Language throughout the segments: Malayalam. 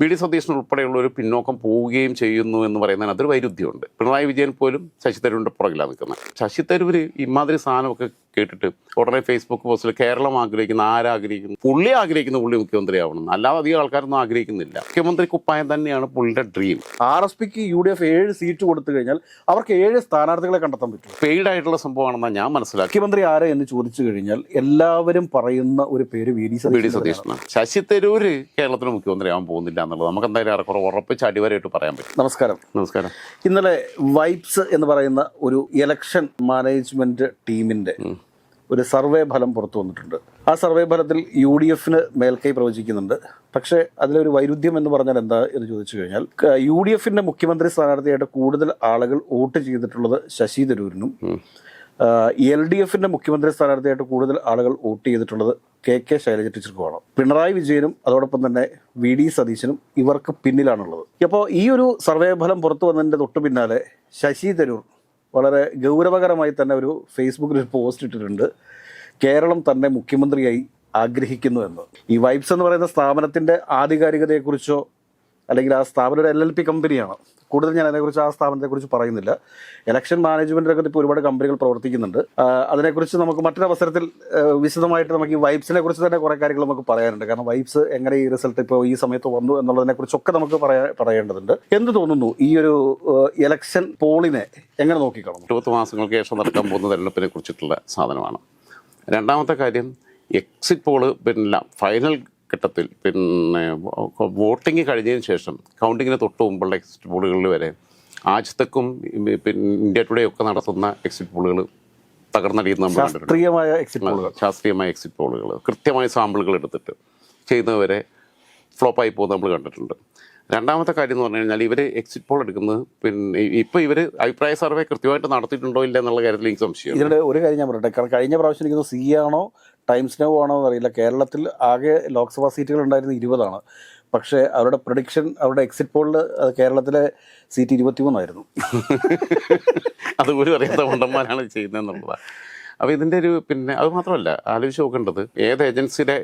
വി ഡി ഉൾപ്പെടെയുള്ള ഒരു പിന്നോക്കം പോവുകയും ചെയ്യുന്നു എന്ന് പറയുന്നതിന് അതൊരു വൈരുദ്ധ്യമുണ്ട്. പിണറായി വിജയൻ പോലും ശശി തരൂരിന്റെ പുറകിലാണ് നിൽക്കുന്നത്. ശശി തരൂർ ഇമാതിരി സാധനമൊക്കെ കേട്ടിട്ട് ഉടനെ ഫേസ്ബുക്ക് പോസ്റ്റിൽ കേരളം ആഗ്രഹിക്കുന്ന ആരാഗ്രഹിക്കുന്നു പുള്ളി ആഗ്രഹിക്കുന്ന പുള്ളി മുഖ്യമന്ത്രിയാവണം. അല്ലാതെ അധികം ആൾക്കാരൊന്നും ആഗ്രഹിക്കുന്നില്ല. മുഖ്യമന്ത്രി കുപ്പായം തന്നെയാണ് പുള്ളിയുടെ ഡ്രീം ആർ എസ് പിക്ക് യു ഡി എഫ് ഏഴ് സീറ്റ് കൊടുത്തു കഴിഞ്ഞാൽ അവർക്ക് ഏഴ് സ്ഥാനാർത്ഥികളെ കണ്ടെത്താൻ പറ്റും പെയ്ഡ് ആയിട്ടുള്ള സംഭവമാണെന്നാണ് ഞാൻ മനസ്സിലാക്കി മുഖ്യമന്ത്രി ആരെ എന്ന് ചോദിച്ചു കഴിഞ്ഞാൽ എല്ലാവരും പറയുന്ന ഒരു പേര് വി ഡി സതീശൻ ശശി തരൂര് കേരളത്തിന് മുഖ്യമന്ത്രിയാവാൻ പോകുന്നില്ല എന്നുള്ളത് നമുക്ക് എന്തായാലും ഏറെക്കുറെ ഉറപ്പിച്ച് അടിവരായിട്ട് പറയാൻ പറ്റും. നമസ്കാരം. നമസ്കാരം. ഇന്നലെ വൈബ്സ് എന്ന് പറയുന്ന ഒരു ഇലക്ഷൻ മാനേജ്മെന്റ് ടീമിന്റെ ഒരു സർവേ ഫലം പുറത്തു വന്നിട്ടുണ്ട്. ആ സർവേ ഫലത്തിൽ യു ഡി എഫിന് മേൽക്കൈ പ്രവചിക്കുന്നുണ്ട്. പക്ഷേ അതിലൊരു വൈരുദ്ധ്യം എന്ന് പറഞ്ഞാൽ എന്താ എന്ന് ചോദിച്ചു കഴിഞ്ഞാൽ യു ഡി എഫിന്റെ മുഖ്യമന്ത്രി സ്ഥാനാർത്ഥിയായിട്ട് കൂടുതൽ ആളുകൾ വോട്ട് ചെയ്തിട്ടുള്ളത് ശശി തരൂരിനും എൽ ഡി എഫിന്റെ മുഖ്യമന്ത്രി സ്ഥാനാർത്ഥിയായിട്ട് കൂടുതൽ ആളുകൾ വോട്ട് ചെയ്തിട്ടുള്ളത് കെ കെ ശൈലജ ടീച്ചർക്കുമാണ്. പിണറായി വിജയനും അതോടൊപ്പം തന്നെ വി ഡി സതീശനും ഇവർക്ക് പിന്നിലാണുള്ളത്. അപ്പോൾ ഈ ഒരു സർവേ ഫലം പുറത്തു വന്നതിന്റെ തൊട്ടു പിന്നാലെ ശശി തരൂർ വളരെ ഗൗരവകരമായി തന്നെ ഒരു ഫേസ്ബുക്കിൽ ഒരു പോസ്റ്റ് ഇട്ടിട്ടുണ്ട്. കേരളം തന്നെ മുഖ്യമന്ത്രിയായി ആഗ്രഹിക്കുന്നു എന്ന്. ഈ വൈബ്സ് എന്ന് പറയുന്ന സ്ഥാപനത്തിന്റെ ആധികാരികതയെക്കുറിച്ചോ അല്ലെങ്കിൽ ആ സ്ഥാപനം ഒരു എൽ എൽ പി കമ്പനിയാണ് കൂടുതൽ ഞാൻ അതിനെക്കുറിച്ച് ആ സ്ഥാപനത്തെക്കുറിച്ച് പറയുന്നില്ല. ഇലക്ഷൻ മാനേജ്മെന്റ് രംഗത്ത് ഇപ്പോൾ ഒരുപാട് കമ്പനികൾ പ്രവർത്തിക്കുന്നുണ്ട്. അതിനെക്കുറിച്ച് നമുക്ക് മറ്റൊരു അവസരത്തിൽ വിശദമായിട്ട് നമുക്ക് ഈ വൈബ്സിനെ കുറിച്ച് തന്നെ കുറേ കാര്യങ്ങൾ നമുക്ക് പറയാനുണ്ട്. കാരണം വൈബ്സ് എങ്ങനെ ഈ റിസൾട്ട് ഇപ്പോൾ ഈ സമയത്ത് വന്നു എന്നുള്ളതിനെ കുറിച്ചൊക്കെ നമുക്ക് പറയാ പറയേണ്ടതുണ്ട്. എന്ത് തോന്നുന്നു ഈ ഒരു ഇലക്ഷൻ പോളിനെ എങ്ങനെ നോക്കിക്കണം ഇരുപത്തി മാസങ്ങൾക്ക് ശേഷം നടക്കാൻ പോകുന്ന തെരഞ്ഞെടുപ്പിനെ കുറിച്ചിട്ടുള്ള സാധനമാണ്. രണ്ടാമത്തെ കാര്യം എക്സിറ്റ് പോൾ പിന്നെ ഫൈനൽ ഘട്ടത്തിൽ പിന്നെ വോട്ടിംഗ് കഴിഞ്ഞതിന് ശേഷം കൗണ്ടിങ്ങിന് തൊട്ട് മുമ്പുള്ള എക്സിറ്റ് പോളുകളിൽ വരെ ആജ്തക്കും പിന്നെ ഇന്ത്യ ടുഡേ ഒക്കെ നടത്തുന്ന എക്സിറ്റ് പോളുകൾ തകർന്നടിയുന്ന നമ്മൾ ശാസ്ത്രീയമായ എക്സിറ്റ് പോളുകൾ. ശാസ്ത്രീയമായ എക്സിറ്റ് പോളുകൾ. കൃത്യമായ സാമ്പിളുകൾ എടുത്തിട്ട് ചെയ്യുന്നവരെ ഫ്ലോപ്പായി പോകുന്നത് നമ്മൾ കണ്ടിട്ടുണ്ട്. രണ്ടാമത്തെ കാര്യം എന്ന് പറഞ്ഞു കഴിഞ്ഞാൽ ഇവർ എക്സിറ്റ് പോൾ എടുക്കുന്നത് പിന്നെ ഇപ്പോൾ ഇവർ അഭിപ്രായ സർവേ കൃത്യമായിട്ട് നടത്തിയിട്ടുണ്ടോ ഇല്ല എന്നുള്ള കാര്യത്തിൽ എനിക്ക് സംശയം ഇതിന്റെ ഒരു കാര്യം ഞാൻ പറയട്ടെ. കാരണം കഴിഞ്ഞ പ്രാവശ്യം എനിക്ക് സി ആണോ ടൈംസ് നോ ആണോ എന്നറിയില്ല. കേരളത്തിൽ ആകെ ലോക്സഭാ സീറ്റുകൾ ഉണ്ടായിരുന്നത് ഇരുപതാണ്. പക്ഷേ അവരുടെ പ്രൊഡിക്ഷൻ അവരുടെ എക്സിറ്റ് പോളിൽ കേരളത്തിലെ സീറ്റ് ഇരുപത്തിമൂന്നായിരുന്നു. അതുപോലും അറിയാത്ത മണ്ടന്മാരാണ് ചെയ്യുന്നതെന്നുള്ളതാണ് അപ്പോൾ ഇതിന്റെ ഒരു പിന്നെ അത് മാത്രമല്ല ആലോചിച്ച് നോക്കേണ്ടത് ഏത് ഏജൻസിയുടെ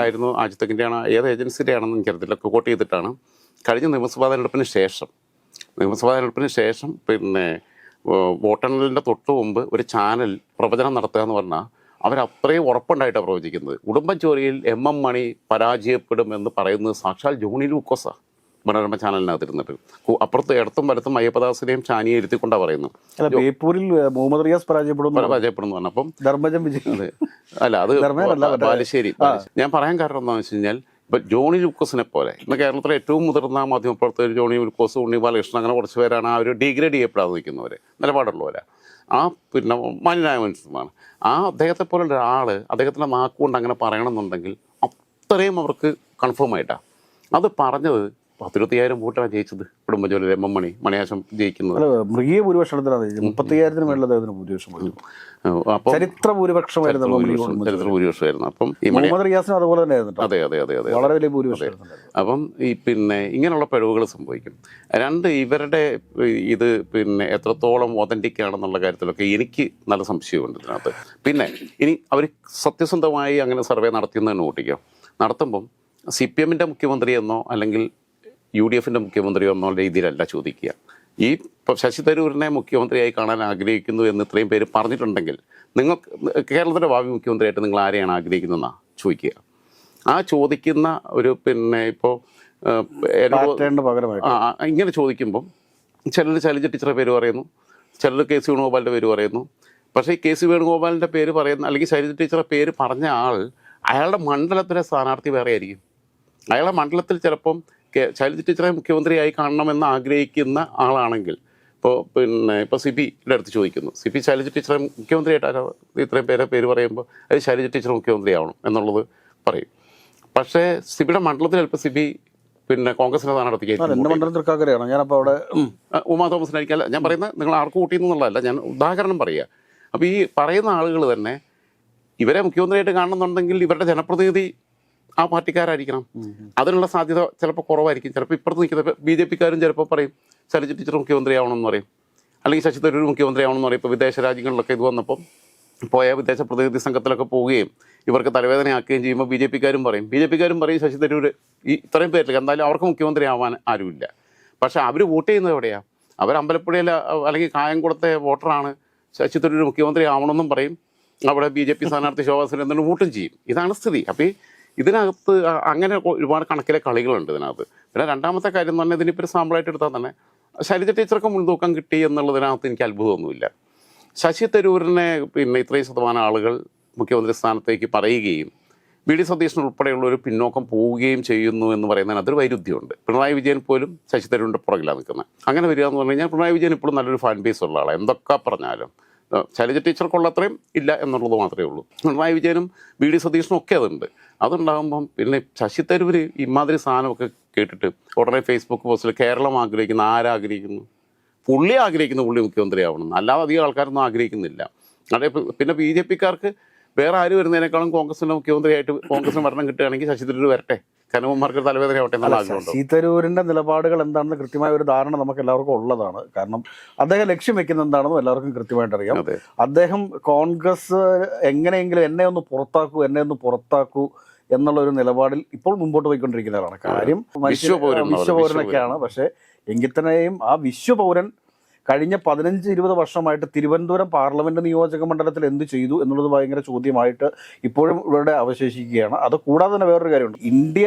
ആയിരുന്നു ആജിത്തക്കിന്റെ ആണ് ഏത് ഏജൻസിയുടെ ആണെന്ന് എനിക്കറിയത്തില്ല കോട്ട് ചെയ്തിട്ടാണ്. കഴിഞ്ഞ നിയമസഭാ തെരഞ്ഞെടുപ്പിന് ശേഷം നിയമസഭാ തെരഞ്ഞെടുപ്പിന് ശേഷം പിന്നെ വോട്ടെണ്ണലിന്റെ തൊട്ട് മുമ്പ് ഒരു ചാനൽ പ്രവചനം നടത്തുക എന്ന് പറഞ്ഞാൽ അവരത്രയും ഉറപ്പുണ്ടായിട്ടാണ് പ്രവചിക്കുന്നത്. ഉടുമ്പൻചോരിയിൽ എം എം മണി പരാജയപ്പെടും എന്ന് പറയുന്നത് സാക്ഷാൽ ജോണി ലൂക്കോസാണ് മനോരമ ചാനലിനകത്ത് ഇരുന്നിട്ട് അപ്പുറത്ത് ഇടത്തും വലത്തും അയ്യപ്പദാസിനെയും ചാനിയെ ഇരുത്തിക്കൊണ്ടാണ് പറയുന്നു ബേപ്പൂരിൽ മുഹമ്മദ് റിയാസ് പരാജയപ്പെടുന്നു. പരാജയപ്പെടുന്നു പറഞ്ഞപ്പം ധർമ്മജം വിജയ് അല്ല അത് ബാലുശ്ശേരി. ഞാൻ പറയാൻ കാരണം എന്താണെന്ന് വെച്ച് കഴിഞ്ഞാൽ ഇപ്പൊ ജോണി ലൂക്കോസിനെ പോലെ ഇന്ന് കേരളത്തിലെ ഏറ്റവും മുതിർന്ന മാധ്യമപ്രവർത്തകർ ജോണി ലൂക്കോസ് ഉണ്ണി ബാലകൃഷ്ണൻ അങ്ങനെ കുറച്ച് പേരാണ് ആ ഒരു ഡിഗ്രേഡ് ചെയ്യപ്പെടാതെ നിൽക്കുന്നവർ നിലപാടുള്ളവരാ. ആ പിന്നെ മാന്യനായ മനുഷ്യന്മാർ. ആ അദ്ദേഹത്തെ പോലെ ഒരാൾ അദ്ദേഹത്തിന്റെ നാക്കുകൊണ്ട് അങ്ങനെ പറയണമെന്നുണ്ടെങ്കിൽ അത്രയും അവർക്ക് കൺഫേം ആയിട്ടാണ് അത് പറഞ്ഞത് പത്തിരുപത്തിയായിരം വോട്ടാണ് ജയിച്ചത് കുടുംബജോലി എം എം മണി മണിയാശം ജയിക്കുന്നത്. മൃഗീയ ഭൂരിപക്ഷത്തിലാണ് മുപ്പത്തിയായിരത്തിന് മേളിൽ അദ്ദേഹത്തിന് ഭൂരിപക്ഷം വന്നു അപ്പം ചരിത്ര ഭൂരിപക്ഷമായിരുന്നു ചരിത്ര ഭൂരിപക്ഷമായിരുന്നു. അപ്പം ഈ മുഹമ്മദ് റിയാസിനും അതുപോലെ തന്നെ ആയിരുന്നു അതെ അതെ അതെ അതെ വളരെ വലിയ ഭൂരിപക്ഷം അപ്പം ഈ പിന്നെ ഇങ്ങനെയുള്ള പിഴവുകൾ സംഭവിക്കും. രണ്ട് ഇവരുടെ ഇത് പിന്നെ എത്രത്തോളം ഒതന്റിക് ആണെന്നുള്ള കാര്യത്തിലൊക്കെ എനിക്ക് നല്ല സംശയമുണ്ട് ഇതിനകത്ത്. പിന്നെ ഇനി അവർ സത്യസന്ധമായി അങ്ങനെ സർവേ നടത്തിയെന്ന് തന്നെ ഓട്ടിക്കാം നടത്തുമ്പം സി പി എമ്മിന്റെ മുഖ്യമന്ത്രി എന്നോ അല്ലെങ്കിൽ യു ഡി എഫിന്റെ മുഖ്യമന്ത്രിയോ എന്നുള്ള രീതിയിലല്ല ചോദിക്കുക. ഈ ഇപ്പം ശശി തരൂരിനെ മുഖ്യമന്ത്രിയായി കാണാൻ ആഗ്രഹിക്കുന്നു എന്ന് ഇത്രയും പേര് പറഞ്ഞിട്ടുണ്ടെങ്കിൽ നിങ്ങൾ കേരളത്തിന്റെ ഭാവി മുഖ്യമന്ത്രിയായിട്ട് നിങ്ങൾ ആരെയാണ് ആഗ്രഹിക്കുന്നതെന്നാണ് ചോദിക്കുക. ആ ചോദിക്കുന്ന ഒരു പിന്നെ ഇപ്പോൾ ഇങ്ങനെ ചോദിക്കുമ്പം ചിലർ ശൈലജ ടീച്ചറുടെ പേര് പറയുന്നു ചിലർ കെ സി വേണുഗോപാലിന്റെ പേര് പറയുന്നു. പക്ഷേ ഈ കെ സി വേണുഗോപാലിന്റെ പേര് പറയുന്ന അല്ലെങ്കിൽ ശൈലജ ടീച്ചറുടെ പേര് പറഞ്ഞ ആൾ അയാളുടെ മണ്ഡലത്തിലെ സ്ഥാനാർത്ഥി വേറെ ആയിരിക്കും അയാളുടെ മണ്ഡലത്തിൽ ചിലപ്പം ശൈലജ ടീച്ചറെ മുഖ്യമന്ത്രിയായി കാണണമെന്ന് ആഗ്രഹിക്കുന്ന ആളാണെങ്കിൽ ഇപ്പോൾ പിന്നെ ഇപ്പോൾ സി പിയുടെ അടുത്ത് ചോദിക്കുന്നു. സി പി ശൈലജ ടീച്ചറെ മുഖ്യമന്ത്രിയായിട്ട് ഇത്രയും പേരെ പേര് പറയുമ്പോൾ അത് ശൈലജ ടീച്ചർ മുഖ്യമന്ത്രിയാവണം എന്നുള്ളത് പറയും. പക്ഷേ സിബിയുടെ മണ്ഡലത്തിൽ ചിലപ്പോൾ സിബി പിന്നെ കോൺഗ്രസിനെ സ്ഥാനാർത്ഥിക്ക് ആ, എന്റെ മണ്ഡലം തൃക്കാക്കരയാണ്. ഞാനപ്പോൾ അവിടെ ഉമാ തോമസിനായിരിക്കും അല്ല ഞാൻ പറയുന്നത് നിങ്ങൾ ആർക്ക് കൂട്ടിയെന്നുള്ളതല്ല ഞാൻ ഉദാഹരണം പറയുക അപ്പോൾ ഈ പറയുന്ന ആളുകൾ തന്നെ ഇവരെ മുഖ്യമന്ത്രിയായിട്ട് കാണണമെന്നുണ്ടെങ്കിൽ ഇവരുടെ ജനപ്രതിനിധി ആ പാർട്ടിക്കാരായിരിക്കണം. അതിനുള്ള സാധ്യത ചിലപ്പോൾ കുറവായിരിക്കും. ചിലപ്പോൾ ഇപ്പുറത്ത് നിൽക്കുന്ന ബി ജെ പിക്കാരും ചിലപ്പോൾ പറയും ശരജ് ടീച്ചർ മുഖ്യമന്ത്രിയാവണമെന്ന് പറയും. അല്ലെങ്കിൽ ശശി തരൂർ മുഖ്യമന്ത്രിയാവണമെന്ന് പറയും. ഇപ്പോൾ വിദേശ രാജ്യങ്ങളിലൊക്കെ ഇത് വന്നപ്പം പോയ വിദേശ പ്രതിനിധി സംഘത്തിലൊക്കെ പോവുകയും ഇവർക്ക് തലവേദനയാക്കുകയും ചെയ്യുമ്പോൾ ബി ജെ പിക്കാരും പറയും. ബി ജെ പിക്കാരും പറയും ശശി തരൂർ ഈ ഇത്രയും പേരിലേക്ക് എന്തായാലും അവർക്ക് മുഖ്യമന്ത്രി ആവാൻ ആരുമില്ല. പക്ഷേ അവർ വോട്ട് ചെയ്യുന്നത് എവിടെയാണ് അവർ അമ്പലപ്പുഴയിലെ അല്ലെങ്കിൽ കായംകുളത്തെ വോട്ടറാണ് ശശി തരൂർ മുഖ്യമന്ത്രി ആവണമെന്നും പറയും. അവിടെ ബി ജെ പി സ്ഥാനാർത്ഥി ശോഭാ സുരേന്ദ്രൻ വോട്ടും ചെയ്യും. ഇതാണ് സ്ഥിതി. അപ്പോൾ ഇതിനകത്ത് അങ്ങനെ ഒരുപാട് കണക്കിലെ കളികളുണ്ട് ഇതിനകത്ത്. പിന്നെ രണ്ടാമത്തെ കാര്യം എന്ന് പറഞ്ഞാൽ ഇതിനിപ്പോൾ ഒരു സാമ്പിളായിട്ട് എടുത്താൽ തന്നെ ശൈലജ ടീച്ചർക്ക് മുൻതൂക്കം കിട്ടി എന്നുള്ളതിനകത്ത് എനിക്ക് അത്ഭുതമൊന്നുമില്ല. ശശി തരൂരിനെ പിന്നെ ഇത്രയും ശതമാനം ആളുകൾ മുഖ്യമന്ത്രി സ്ഥാനത്തേക്ക് പറയുകയും വി ഡി സതീശൻ ഉൾപ്പെടെയുള്ള ഒരു പിന്നോക്കം പോവുകയും ചെയ്യുന്നു എന്ന് പറയുന്നതിന് അതൊരു വൈരുദ്ധ്യമുണ്ട്. പിണറായി വിജയൻ പോലും ശശി തരൂരിന്റെ പുറകിലാണ് നിൽക്കുന്നത് അങ്ങനെ വരിക എന്ന് പറഞ്ഞു കഴിഞ്ഞാൽ പിണറായി വിജയൻ ഇപ്പോഴും നല്ലൊരു ഫാൻ ബേസ് ഉള്ള ആളാണ് എന്തൊക്കെ പറഞ്ഞാലും ഏഹ് ടീച്ചർക്കുള്ള അത്രയും ഇല്ല എന്നുള്ളത് മാത്രമേ ഉള്ളൂ. പിണറായി വിജയനും ബി ഡി സതീശനും ഒക്കെ അതുണ്ട്. അതുണ്ടാകുമ്പം പിന്നെ ശശി തരൂർ ഇമാതിരി സാധനമൊക്കെ കേട്ടിട്ട് ഉടനെ ഫേസ്ബുക്ക് പോസ്റ്റിൽ കേരളം ആഗ്രഹിക്കുന്ന ആരാഗ്രഹിക്കുന്നു പുള്ളി ആഗ്രഹിക്കുന്ന പുള്ളി മുഖ്യമന്ത്രിയാവണം. അല്ലാതെ അധികം ആൾക്കാരൊന്നും ആഗ്രഹിക്കുന്നില്ല. അതെ പിന്നെ ബി ജെ പിക്കാർക്ക് വേറെ ആര് വരുന്നതിനേക്കാളും കോൺഗ്രസിന്റെ മുഖ്യമന്ത്രിയായിട്ട് കോൺഗ്രസിന് ഭരണം കിട്ടുകയാണെങ്കിൽ ശശി തരൂർ വരട്ടെ. കനവന്മാർക്ക് തലവേദന ആവട്ടെ എന്നുള്ള ആഗ്രഹമുണ്ടോ? ശശി തരൂരിന്റെ നിലപാടുകൾ എന്താണെന്ന് കൃത്യമായ ഒരു ധാരണ നമുക്ക് എല്ലാവർക്കും ഉള്ളതാണ്. കാരണം അദ്ദേഹം ലക്ഷ്യം വെക്കുന്ന എന്താണെന്നും എല്ലാവർക്കും കൃത്യമായിട്ട് അറിയാം. അദ്ദേഹം കോൺഗ്രസ് എങ്ങനെയെങ്കിലും എന്നെ ഒന്ന് പുറത്താക്കൂ എന്നെ ഒന്ന് പുറത്താക്കൂ എന്നുള്ള ഒരു നിലപാടിൽ ഇപ്പോൾ മുമ്പോട്ട് പോയിക്കൊണ്ടിരിക്കുന്നവരാണ് കാര്യം വിശ്വപൗരൻ വിശ്വപൗരനൊക്കെയാണ്. പക്ഷേ എങ്കിൽ തന്നെയും ആ വിശ്വപൗരൻ കഴിഞ്ഞ പതിനഞ്ച് ഇരുപത് വർഷമായിട്ട് തിരുവനന്തപുരം പാർലമെന്റ് നിയോജക മണ്ഡലത്തിൽ എന്ത് ചെയ്തു എന്നുള്ളത് ഭയങ്കര ചോദ്യമായിട്ട് ഇപ്പോഴും ഇവിടെ അവശേഷിക്കുകയാണ്. അത് കൂടാതെ തന്നെ വേറൊരു കാര്യമുണ്ട്. ഇന്ത്യ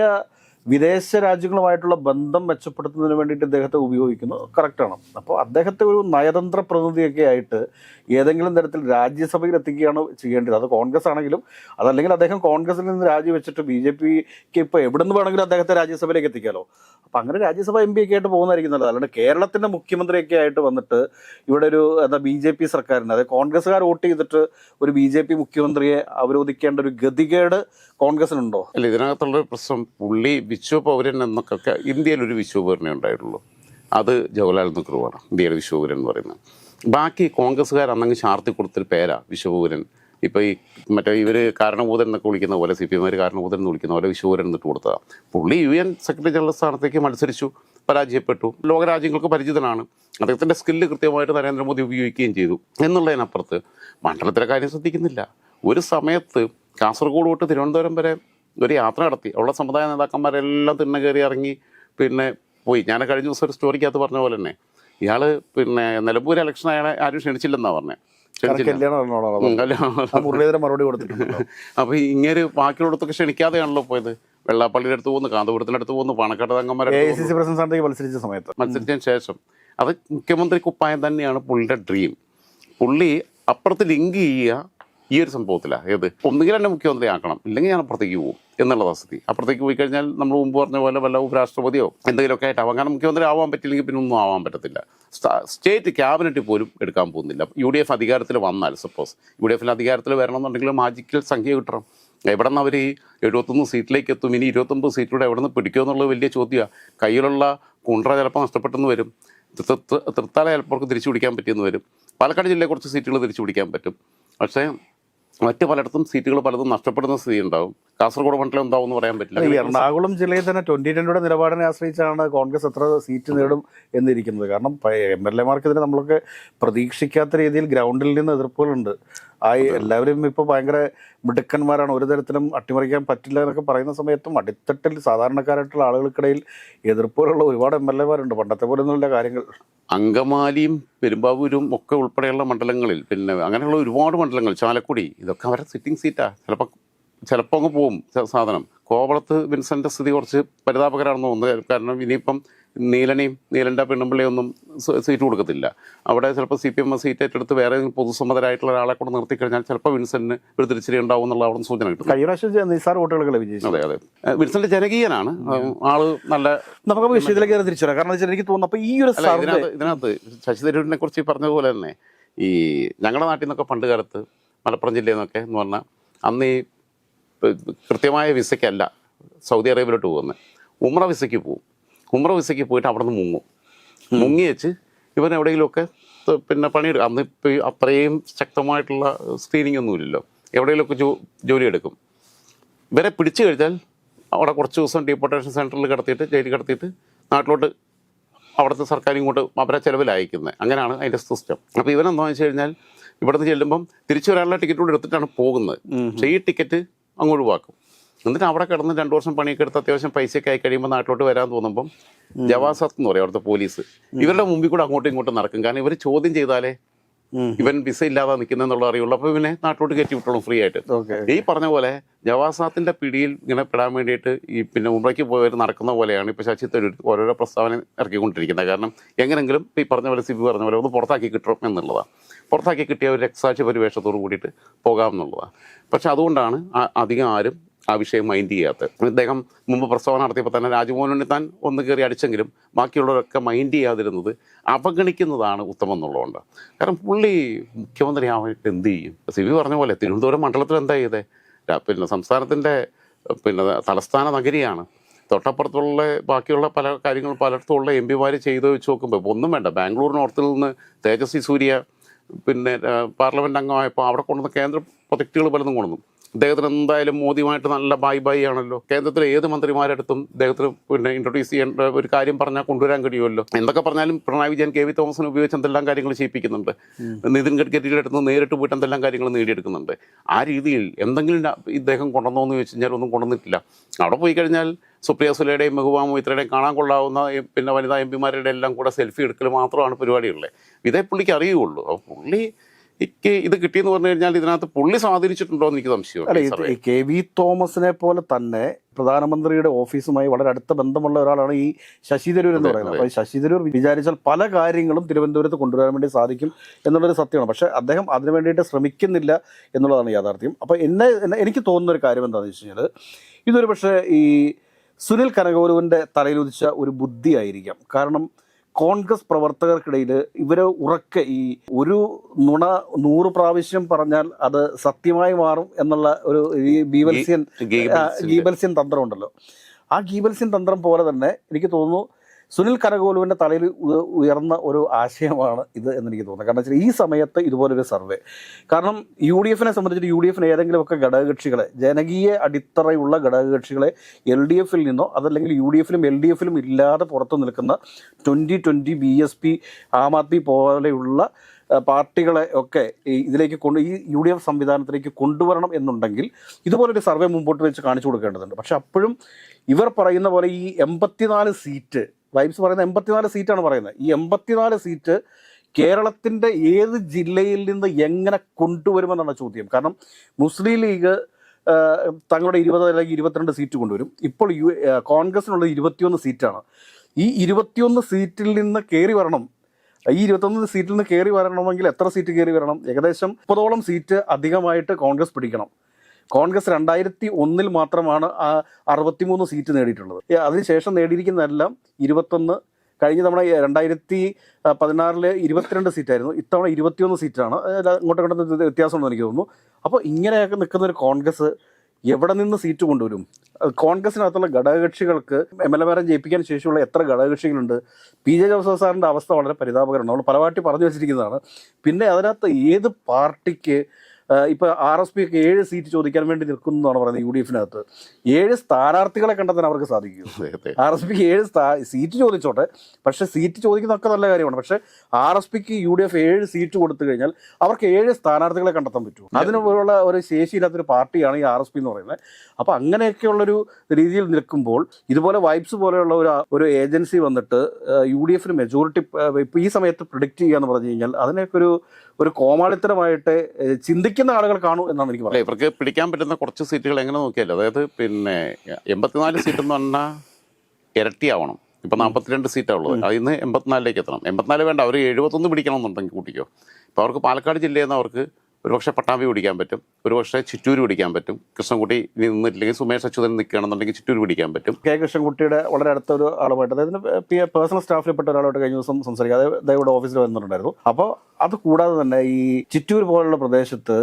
വിദേശ രാജ്യങ്ങളുമായിട്ടുള്ള ബന്ധം മെച്ചപ്പെടുത്തുന്നതിന് വേണ്ടിയിട്ട് ഇദ്ദേഹത്തെ ഉപയോഗിക്കുന്നു. കറക്റ്റാണ് അപ്പോൾ അദ്ദേഹത്തെ ഒരു നയതന്ത്ര പ്രതിനിധിയൊക്കെ ആയിട്ട് ഏതെങ്കിലും തരത്തിൽ രാജ്യസഭയിൽ എത്തിക്കുകയാണ് ചെയ്യേണ്ടത്. അത് കോൺഗ്രസ് ആണെങ്കിലും അതല്ലെങ്കിൽ അദ്ദേഹം കോൺഗ്രസിൽ നിന്ന് രാജിവെച്ചിട്ട് ബി ജെ പിക്ക് ഇപ്പോൾ എവിടെ നിന്ന് വേണമെങ്കിലും അദ്ദേഹത്തെ രാജ്യസഭയിലേക്ക് എത്തിക്കാമല്ലോ അപ്പോൾ അങ്ങനെ രാജ്യസഭ എം പി ഒക്കെ ആയിട്ട് പോകുന്നതായിരിക്കും നല്ലത്. അല്ലാണ്ട് കേരളത്തിന്റെ മുഖ്യമന്ത്രിയൊക്കെ ആയിട്ട് വന്നിട്ട് ഇവിടെ ഒരു എന്താ ബി ജെ പി സർക്കാരിന് അതായത് കോൺഗ്രസ്സുകാർ വോട്ട് ചെയ്തിട്ട് ഒരു ബി ജെ പി മുഖ്യമന്ത്രിയെ അവരോധിക്കേണ്ട ഒരു ഗതികേട് കോൺഗ്രസിനുണ്ടോ? അല്ല ഇതിനകത്തുള്ള പ്രശ്നം പുള്ളി വിശ്വപൗരൻ എന്നൊക്കെ ഇന്ത്യയിൽ ഒരു വിശ്വപൗരനെ ഉണ്ടായിട്ടുള്ളൂ. അത് ജവഹർലാൽ നെഹ്റുവാണ് ഇന്ത്യയിലെ വിശ്വപൗരൻ എന്ന് പറയുന്നത്. ബാക്കി കോൺഗ്രസ്സുകാർ അന്നങ്ങ് ചാർത്തി കൊടുത്തൊരു പേരാ വിശ്വപൗരൻ. ഇപ്പോൾ ഈ മറ്റേ ഇവർ കാരണഭൂതൻ എന്നൊക്കെ വിളിക്കുന്ന പോലെ സി പി എമാർ കാരണഭൂതൻ എന്ന് വിളിക്കുന്ന പോലെ വിശ്വപൗരൻ എന്നിട്ട് കൊടുത്തതാണ് പുള്ളി യു എൻ സെക്രട്ടറി ജനറൽ സ്ഥാനത്തേക്ക് മത്സരിച്ചു പരാജയപ്പെട്ടു. ലോകരാജ്യങ്ങൾക്ക് പരിചിതനാണ്. അദ്ദേഹത്തിന്റെ സ്കില്ല് കൃത്യമായിട്ട് നരേന്ദ്രമോദി ഉപയോഗിക്കുകയും ചെയ്തു എന്നുള്ളതിനപ്പുറത്ത് മണ്ഡലത്തിലെ കാര്യം ശ്രദ്ധിക്കുന്നില്ല. ഒരു സമയത്ത് കാസർഗോഡ് തൊട്ട് തിരുവനന്തപുരം വരെ ഒരു യാത്ര നടത്തി. ഉള്ള സമുദായ നേതാക്കന്മാരെല്ലാം തിണ്ണ കയറി ഇറങ്ങി പിന്നെ പോയി. ഞാൻ കഴിഞ്ഞ ദിവസം ഒരു സ്റ്റോറിക്കകത്ത് പറഞ്ഞ പോലെ തന്നെ ഇയാൾ പിന്നെ നിലമ്പൂർ ഇലക്ഷൻ അയാളെ ആരും ക്ഷണിച്ചില്ലെന്നാണ് പറഞ്ഞത് മുരളീധരൻ മറുപടി കൊടുത്തിട്ടുണ്ട്? അപ്പൊ ഇങ്ങനെ ബാക്കിയുള്ളടത്തൊക്കെ ക്ഷണിക്കാതെയാണല്ലോ പോയത്. വെള്ളാപ്പള്ളിയുടെ അടുത്ത് പോകുന്നു കാന്തപുരത്തിന്റെ അടുത്ത് പോകുന്നു പാണക്കാട് തങ്ങന്മാരെ മത്സരിച്ച സമയത്ത്. മത്സരിച്ചതിന് ശേഷം. അത് മുഖ്യമന്ത്രി കുപ്പായം തന്നെയാണ് പുള്ളിയുടെ ഡ്രീം പുള്ളി അപ്പുറത്ത് ലിങ്ക് ചെയ്യുക ഈ ഒരു സംഭവത്തിലാണ് ഏത്? ഒന്നുകിൽ എന്നെ മുഖ്യമന്ത്രി ആക്കണം ഇല്ലെങ്കിൽ ഞാൻ അപ്പുറത്തേക്ക് പോകും എന്നുള്ള സ്ഥിതി അപ്പുറത്തേക്ക് പോയി കഴിഞ്ഞാൽ നമ്മൾ മുമ്പ് പറഞ്ഞ പോലെ വല്ല ഉപരാഷ്ട്രപതിയോ എന്തെങ്കിലുമൊക്കെ ആയിട്ട് ആവാം. കാരണം മുഖ്യമന്ത്രി ആവാൻ പറ്റില്ലെങ്കിൽ പിന്നെ ഒന്നും ആവാൻ പറ്റത്തില്ല. സ്റ്റേറ്റ് ക്യാബിനറ്റ് പോലും എടുക്കാൻ പോകുന്നില്ല. യു ഡി എഫ് അധികാരത്തിൽ വന്നാൽ സപ്പോസ് യു ഡി എഫിൽ അധികാരത്തിൽ വരണമെന്നുണ്ടെങ്കിൽ മാജിക്കൽ സംഖ്യ കിട്ടണം. എവിടെ നിന്ന് അവർ ഈ എഴുപത്തൊന്ന് സീറ്റിലേക്ക് എത്തും? ഇനി ഇരുപത്തൊമ്പത് സീറ്റിലൂടെ എവിടെ നിന്ന് പിടിക്കുക എന്നുള്ളത് വലിയ ചോദ്യമാണ് കയ്യിലുള്ള കുണ്ട്ര ചിലപ്പോൾ നഷ്ടപ്പെട്ടെന്ന് വരും. തൃത്താല ചിലപ്പോൾ തിരിച്ചു പിടിക്കാൻ പറ്റിയെന്ന് വരും. പാലക്കാട് ജില്ലയിൽ കുറച്ച് സീറ്റുകൾ തിരിച്ചു പിടിക്കാൻ പറ്റും. പക്ഷേ മറ്റ് പലയിടത്തും സീറ്റുകൾ പലതും നഷ്ടപ്പെടുന്ന സ്ഥിതി ഉണ്ടാവും കാസർഗോഡ് മണ്ഡലം എന്താവെന്ന് പറയാൻ ഈ പറ്റില്ല എറണാകുളം ജില്ലയിൽ തന്നെ ട്വന്റി ടെന്നിയുടെ നിലപാടിനെ ആശ്രയിച്ചാണ് കോൺഗ്രസ് എത്ര സീറ്റ് നേടും എന്നിരിക്കുന്നത്. കാരണം എം എൽ എമാർക്ക് ഇതിന് നമ്മളൊക്കെ പ്രതീക്ഷിക്കാത്ത രീതിയിൽ ഗ്രൗണ്ടിൽ നിന്ന് എതിർപ്പുകളുണ്ട്. ആ എല്ലാവരും ഇപ്പോൾ ഭയങ്കര മിടുക്കന്മാരാണ്. ഒരു തരത്തിലും അട്ടിമറിക്കാൻ പറ്റില്ല എന്നൊക്കെ പറയുന്ന സമയത്തും അടിത്തട്ടിൽ സാധാരണക്കാരായിട്ടുള്ള ആളുകൾക്കിടയിൽ എതിർപ്പുകളുള്ള ഒരുപാട് എം എൽ എമാരുണ്ട്. പണ്ടത്തെ പോലെ ഒന്നുമില്ല കാര്യങ്ങൾ. അങ്കമാലിയും പെരുമ്പാവൂരും ഒക്കെ ഉൾപ്പെടെയുള്ള മണ്ഡലങ്ങളിൽ പിന്നെ അങ്ങനെയുള്ള ഒരുപാട് മണ്ഡലങ്ങൾ ചാലക്കുടി ഇതൊക്കെ അവരുടെ സിറ്റിംഗ് സീറ്റാ. ചിലപ്പോൾ ചിലപ്പോൾ അങ്ങ് പോവും സാധനം. കോവളത്ത് വിൻസെന്റെ സ്ഥിതി കുറച്ച് പരിതാപകരമാണെന്ന് തോന്നുന്നു. കാരണം ഇനിയിപ്പം നീലനെയും നീലന്റെ പെണ്ണുമ്പിള്ളിയൊന്നും സീറ്റ് കൊടുക്കത്തില്ല. അവിടെ ചിലപ്പോൾ സി പി എം സീറ്റ് ഏറ്റെടുത്ത് വേറെ പൊതുസമ്മതരായിട്ടുള്ള ഒരാളെ കൂടെ നിർത്തി കഴിഞ്ഞാൽ ചിലപ്പോൾ വിൻസെന്റിന് ഒരു തിരിച്ചടി ഉണ്ടാവും എന്നുള്ള അവിടെ സൂചന കിട്ടും. കഴിഞ്ഞ പ്രാവശ്യം നിസാർ വോട്ടുകളൊക്കെ വിജയിച്ചു അതെ അതെ. വിൻസെന്റ് ജനകീയനാണ്. ആൾ നല്ല നമുക്ക് വിഷയത്തിലേക്ക് തിരിച്ചു കാരണം എനിക്ക് തോന്നുന്നു അപ്പോൾ ഈ ഒരു ഇതിനകത്ത് ശശി തരൂരിനെ കുറിച്ച് പറഞ്ഞതുപോലെ തന്നെ ഈ ഞങ്ങളുടെ നാട്ടിൽ നിന്നൊക്കെ പണ്ട് കാലത്ത് മലപ്പുറം ജില്ലയിൽ നിന്നൊക്കെ എന്ന് പറഞ്ഞാൽ അന്ന് ഈ കൃത്യമായ വിസയ്ക്കല്ല സൗദി അറേബ്യയിലോട്ട് പോകുന്നത് ഉമ്ര വിസയ്ക്ക് പോകും ഉമ്ര വിസയ്ക്ക് പോയിട്ട് അവിടെ നിന്ന് മുങ്ങും. മുങ്ങി വെച്ച് ഇവൻ എവിടെയെങ്കിലുമൊക്കെ പിന്നെ പണിയെടുക്കും അന്ന് ഇപ്പോൾ ഈ അത്രയും ശക്തമായിട്ടുള്ള സ്ക്രീനിങ് ഒന്നുമില്ലല്ലോ. എവിടെയെങ്കിലുമൊക്കെ ജോ ജോലി എടുക്കും ഇവരെ പിടിച്ചു കഴിഞ്ഞാൽ അവിടെ കുറച്ച് ദിവസം ഡീപ്പോർട്ടേഷൻ സെന്ററിൽ കിടത്തിയിട്ട് ജയിലിൽ കിടത്തിയിട്ട് നാട്ടിലോട്ട് അവിടുത്തെ സർക്കാർ ഇങ്ങോട്ട് അവരെ ചിലവിൽ അയക്കുന്നത് അങ്ങനെയാണ് അതിന്റെ സിസ്റ്റം. അപ്പോൾ ഇവനെന്താണെന്ന് വെച്ച് കഴിഞ്ഞാൽ ഇവിടുന്ന് ചെല്ലുമ്പം തിരിച്ചു വരാനുള്ള ടിക്കറ്റ് കൂടെ എടുത്തിട്ടാണ് പോകുന്നത്. പക്ഷേ ഈ ടിക്കറ്റ് അങ്ങ് ഒഴിവാക്കും. എന്നിട്ട് അവിടെ കിടന്ന് രണ്ടു വർഷം പണിയൊക്കെ എടുത്ത് അത്യാവശ്യം പൈസയൊക്കെ ആയി കഴിയുമ്പോൾ നാട്ടിലോട്ട് വരാൻ തോന്നുമ്പം ജവാസത്ത് എന്ന് പറയും അവിടുത്തെ പോലീസ്. ഇവരുടെ മുമ്പിൽ കൂടെ അങ്ങോട്ടും ഇങ്ങോട്ടും നടക്കും. കാരണം ഇവർ ചോദ്യം ചെയ്താലേ. ഇവൻ വിസ ഇല്ലാതെ നിൽക്കുന്നെന്നുള്ള അറിയുള്ളൂ. അപ്പോൾ ഇവനെ നാട്ടിലോട്ട് കയറ്റി വിട്ടോളും ഫ്രീ ആയിട്ട്. ഈ പറഞ്ഞ പോലെ ജവാസാത്തിന്റെ പിടിയിൽ ഇങ്ങനെ പെടാൻ വേണ്ടിയിട്ട് ഈ പിന്നെ ഉമ്രയ്ക്ക് പോയവർ നടക്കുന്ന പോലെയാണ് ഇപ്പൊ ശശി തരൂർ ഓരോരോ പ്രസ്താവന ഇറക്കിക്കൊണ്ടിരിക്കുന്നത്. കാരണം എങ്ങനെങ്കിലും ഈ പറഞ്ഞ പോലെ സിബി പറഞ്ഞ പോലെ ഒന്ന് പുറത്താക്കി കിട്ടണം എന്നുള്ളതാണ്. പുറത്താക്കി കിട്ടിയ ഒരു രക്സാക്ഷി പരിവേഷത്തോട് കൂടിയിട്ട് പോകാം എന്നുള്ളതാണ്. പക്ഷെ അതുകൊണ്ടാണ് അധികം ആരും ആ വിഷയം മൈൻഡ് ചെയ്യാത്ത അദ്ദേഹം മുമ്പ് പ്രസ്താവന നടത്തിയപ്പോൾ തന്നെ രാജ്മോഹൻ താൻ ഒന്ന് കയറി അടിച്ചെങ്കിലും ബാക്കിയുള്ളവരൊക്കെ മൈൻഡ് ചെയ്യാതിരുന്നത് അവഗണിക്കുന്നതാണ് ഉത്തമം എന്നുള്ളതുകൊണ്ട് കാരണം പുള്ളി മുഖ്യമന്ത്രി ആവാനായിട്ട് എന്ത് ചെയ്യും? സി വി പറഞ്ഞ പോലെ തിരുവനന്തപുരം മണ്ഡലത്തിൽ എന്താ ചെയ്തേ? പിന്നെ സംസ്ഥാനത്തിന്റെ പിന്നെ തലസ്ഥാന നഗരിയാണ്. തൊട്ടപ്പുറത്തുള്ള ബാക്കിയുള്ള പല കാര്യങ്ങളും പലയിടത്തുള്ള എം പിമാർ ചെയ്തു വെച്ച് നോക്കുമ്പോൾ ഒന്നും വേണ്ട. ബാംഗ്ലൂർ നോർത്തിൽ നിന്ന് തേജസ്വി സൂര്യ പിന്നെ പാർലമെന്റ് അംഗമായപ്പോൾ അവിടെ കൊണ്ടുവന്ന കേന്ദ്ര പ്രൊജക്റ്റുകൾ പലതും കൊണ്ടുവന്നു. അദ്ദേഹത്തിന് എന്തായാലും മോദിയുമായിട്ട് നല്ല ബൈ ബൈ ആണല്ലോ. കേന്ദ്രത്തിലെ ഏത് മന്ത്രിമാരടുത്തും അദ്ദേഹത്തിന് പിന്നെ ഇൻട്രൊഡ്യൂസ് ചെയ്യേണ്ട ഒരു കാര്യം പറഞ്ഞാൽ കൊണ്ടുവരാൻ കഴിയുമല്ലോ. എന്തൊക്കെ പറഞ്ഞാലും പിണറായി വിജയൻ കെ വി തോമസിനെ ഉപയോഗിച്ച് എന്തെല്ലാം കാര്യങ്ങൾ ചെയ്യിപ്പിക്കുന്നുണ്ട്. നിതിൻ ഗഡ്കരിയുടെ അടുത്ത് നിന്ന് നേരിട്ട് പോയിട്ട് എന്തെല്ലാം കാര്യങ്ങൾ നേടിയെടുക്കുന്നുണ്ട്. ആ രീതിയിൽ എന്തെങ്കിലും ഇദ്ദേഹം കൊണ്ടുവന്നോ എന്ന് ചോദിച്ചു കഴിഞ്ഞാൽ ഒന്നും കൊണ്ടുവന്നിട്ടില്ല. അവിടെ പോയി കഴിഞ്ഞാൽ സുപ്രിയ സുലയുടെയും മെഹുബാ മൊയ്ത്രയുടെയും കാണാൻ കൊള്ളാവുന്ന പിന്നെ വനിതാ എം പിമാരുടെ എല്ലാം കൂടെ സെൽഫി എടുക്കൽ മാത്രമാണ് പരിപാടിയുള്ളത് ഇതേ പുള്ളിക്ക് അറിയുള്ളൂ അപ്പോൾ പുള്ളി എനിക്ക് ഇത് കിട്ടിയെന്ന് പറഞ്ഞു കഴിഞ്ഞാൽ ഇതിനകത്ത് പുള്ളി സ്വാധീനിച്ചിട്ടുണ്ടോ എന്ന് എനിക്ക് അല്ല സംശയമുണ്ട് ഈ കെ വി തോമസിനെ പോലെ തന്നെ പ്രധാനമന്ത്രിയുടെ ഓഫീസുമായി വളരെ അടുത്ത ബന്ധമുള്ള ഒരാളാണ് ഈ ശശി തരൂർ എന്ന് പറയുന്നത്. അപ്പോൾ ശശി തരൂർ വിചാരിച്ചാൽ പല കാര്യങ്ങളും തിരുവനന്തപുരത്ത് കൊണ്ടുവരാൻ വേണ്ടി സാധിക്കും എന്നുള്ളൊരു സത്യമാണ്. പക്ഷേ അദ്ദേഹം അതിനു വേണ്ടിയിട്ട് ശ്രമിക്കുന്നില്ല എന്നുള്ളതാണ് യാഥാർത്ഥ്യം. അപ്പോൾ എന്നെ എന്നെ- എനിക്ക് തോന്നുന്ന ഒരു കാര്യം എന്താണെന്ന് വെച്ച് കഴിഞ്ഞാൽ ഇതൊരു പക്ഷേ ഈ സുനിൽ കനകോലുവിന്റെ തലയിലുദിച്ച ഒരു ബുദ്ധിയായിരിക്കാം കാരണം കോൺഗ്രസ് പ്രവർത്തകർക്കിടയിൽ ഇവരെ ഉറക്കെ ഈ ഒരു നുണ നൂറ് പ്രാവശ്യം പറഞ്ഞാൽ അത് സത്യമായി മാറും എന്നുള്ള ഒരു ബീബൽസ്യൻ ഗീബൽസ്യൻ തന്ത്രം ഉണ്ടല്ലോ ആ ഗീബൽസ്യൻ തന്ത്രം പോലെ തന്നെ എനിക്ക് തോന്നുന്നു സുനിൽ കനകോലുവിന്റെ തലയിൽ ഉയർന്ന ഒരു ആശയമാണ് ഇത് എന്ന് എനിക്ക് തോന്നുന്നത് കാരണം വെച്ചാൽ ഈ സമയത്ത് ഇതുപോലൊരു സർവേ. കാരണം യു ഡി എഫിനെ സംബന്ധിച്ച് യു ഡി എഫിന് ഏതെങ്കിലുമൊക്കെ ഘടകകക്ഷികളെ ജനകീയ അടിത്തറയുള്ള ഘടകകക്ഷികളെ എൽ ഡി എഫിൽ നിന്നോ അതല്ലെങ്കിൽ യു ഡി എഫിലും എൽ ഡി എഫിലും ഇല്ലാതെ പുറത്തു നിൽക്കുന്ന twenty twenty B S P Aam Aadmi പോലെയുള്ള പാർട്ടികളെ ഒക്കെ ഇതിലേക്ക് കൊണ്ട് ഈ യു ഡി എഫ് സംവിധാനത്തിലേക്ക് കൊണ്ടുവരണം എന്നുണ്ടെങ്കിൽ ഇതുപോലൊരു സർവേ മുമ്പോട്ട് വെച്ച് കാണിച്ചു കൊടുക്കേണ്ടതുണ്ട്. പക്ഷെ അപ്പോഴും ഇവർ പറയുന്ന പോലെ ഈ എൺപത്തിനാല് സീറ്റ് വൈബ്സ് പറയുന്ന എൺപത്തിനാല് സീറ്റാണ് പറയുന്നത്. ഈ എൺപത്തിനാല് സീറ്റ് കേരളത്തിന്റെ ഏത് ജില്ലയിൽ നിന്ന് എങ്ങനെ കൊണ്ടുവരുമെന്നാണ് ചോദ്യം. കാരണം മുസ്ലിം ലീഗ് തങ്ങളുടെ ഇരുപത് അല്ലെങ്കിൽ ഇരുപത്തിരണ്ട് സീറ്റ് കൊണ്ടുവരും. ഇപ്പോൾ യു കോൺഗ്രസിനുള്ളത് ഇരുപത്തിയൊന്ന് സീറ്റാണ്. ഈ ഇരുപത്തിയൊന്ന് സീറ്റിൽ നിന്ന് കയറി വരണം. ഈ ഇരുപത്തൊന്ന് സീറ്റിൽ നിന്ന് കയറി വരണമെങ്കിൽ എത്ര സീറ്റ് കയറി വരണം? ഏകദേശം മുപ്പതോളം സീറ്റ് അധികമായിട്ട് കോൺഗ്രസ് പിടിക്കണം. കോൺഗ്രസ് രണ്ടായിരത്തി ഒന്നിൽ മാത്രമാണ് ആ അറുപത്തിമൂന്ന് സീറ്റ് നേടിയിട്ടുള്ളത്. അതിനുശേഷം നേടിയിരിക്കുന്നതെല്ലാം ഇരുപത്തൊന്ന് കഴിഞ്ഞ തവണ രണ്ടായിരത്തി പതിനാറിൽ ഇരുപത്തിരണ്ട് സീറ്റായിരുന്നു. ഇത്തവണ ഇരുപത്തിയൊന്ന് സീറ്റാണ്. അങ്ങോട്ടും ഇങ്ങോട്ടും വ്യത്യാസമുണ്ടെന്ന് എനിക്ക് തോന്നുന്നു. അപ്പോൾ ഇങ്ങനെയൊക്കെ നിൽക്കുന്ന ഒരു കോൺഗ്രസ് എവിടെ നിന്ന് സീറ്റ് കൊണ്ടുവരും? കോൺഗ്രസിനകത്തുള്ള ഘടകകക്ഷികൾക്ക് എം എൽ എമാരെ ജയിപ്പിക്കാൻ ശേഷിയുള്ള എത്ര ഘടകകക്ഷികളുണ്ട്? പി ജെ ജോസഫ് സാറിന്റെ അവസ്ഥ വളരെ പരിതാപകരമാണ്. നമ്മൾ പലവാട്ടി പറഞ്ഞു വെച്ചിരിക്കുന്നതാണ്. പിന്നെ അതിനകത്ത് ഏത് പാർട്ടിക്ക് ഇപ്പോൾ ആർ എസ് പി ഒക്കെ ഏഴ് സീറ്റ് ചോദിക്കാൻ വേണ്ടി നിൽക്കുന്നു എന്നാണ് പറയുന്നത് യു ഡി എഫിനകത്ത്. ഏഴ് സ്ഥാനാർത്ഥികളെ കണ്ടെത്താൻ അവർക്ക് സാധിക്കും. ആർ എസ് പിക്ക് ഏഴ് സീറ്റ് ചോദിച്ചോട്ടെ. പക്ഷെ സീറ്റ് ചോദിക്കുന്നതൊക്കെ നല്ല കാര്യമാണ്. പക്ഷേ ആർ എസ് പിക്ക് യു ഡി എഫ് ഏഴ് സീറ്റ് കൊടുത്തു കഴിഞ്ഞാൽ അവർക്ക് ഏഴ് സ്ഥാനാർത്ഥികളെ കണ്ടെത്താൻ പറ്റും അതിനുള്ള ഒരു ശേഷിയില്ലാത്തൊരു പാർട്ടിയാണ് ഈ ആർ എസ് പി എന്ന് പറയുന്നത്. അപ്പോൾ അങ്ങനെയൊക്കെയുള്ളൊരു രീതിയിൽ നിൽക്കുമ്പോൾ ഇതുപോലെ വൈബ്സ് പോലെയുള്ള ഒരു ഒരു ഏജൻസി വന്നിട്ട് യു ഡി എഫിന് മെജോറിറ്റി ഇപ്പോൾ ഈ സമയത്ത് പ്രിഡിക്റ്റ് ചെയ്യുക എന്ന് പറഞ്ഞു കഴിഞ്ഞാൽ അതിനൊക്കെ ഒരു ഒരു കോമാളിത്തരമായിട്ട് ഏഹ്, ചിന്തിക്കുന്ന ആളുകൾ കാണൂ എന്നാണ് എനിക്ക് പറയാം പറയുന്നത് ഇവർക്ക് പിടിക്കാൻ പറ്റുന്ന കുറച്ച് സീറ്റുകൾ എങ്ങനെ നോക്കിയാലോ അതായത് പിന്നെ എൺപത്തിനാല് സീറ്റ് എന്ന് പറഞ്ഞാൽ ഇരട്ടിയാവണം ഇപ്പൊ നാൽപ്പത്തിരണ്ട് സീറ്റാണ് ഉള്ളത്. അതിൽ നിന്ന് എൺപത്തിനാലിലേക്ക് എത്തണം. എൺപത്തിനാല് വേണ്ട അവർ എഴുപത്തൊന്ന് പിടിക്കണം എന്നുണ്ടെങ്കിൽ കൂട്ടിക്കോ. ഇപ്പോൾ അവർക്ക് പാലക്കാട് ജില്ലയിൽ നിന്ന് അവർക്ക് ഒരുപക്ഷെ പട്ടാമ്പി പിടിക്കാൻ പറ്റും ഒരുപക്ഷെ ചിറ്റൂര് പിടിക്കാൻ പറ്റും കൃഷ്ണൻകുട്ടി ഇനി നിന്നിട്ടില്ലെങ്കിൽ സുമേഷ് അച്യുതൻ നിൽക്കുകയാണെന്നുണ്ടെങ്കിൽ ചിറ്റൂര് പിടിക്കാൻ പറ്റും. കെ കൃഷ്ണൻകുട്ടിയുടെ വളരെ അടുത്ത ഒരു ആളുമായിട്ട് അതായത് പേഴ്സണൽ സ്റ്റാഫിൽപ്പെട്ട ഒരാളോട് കഴിഞ്ഞ ദിവസം സംസാരിക്കുക അതായത് ദൈവയുടെ ഓഫീസിൽ വന്നിട്ടുണ്ടായിരുന്നു. അപ്പോൾ അത് കൂടാതെ തന്നെ ഈ ചിറ്റൂർ പോലുള്ള പ്രദേശത്ത്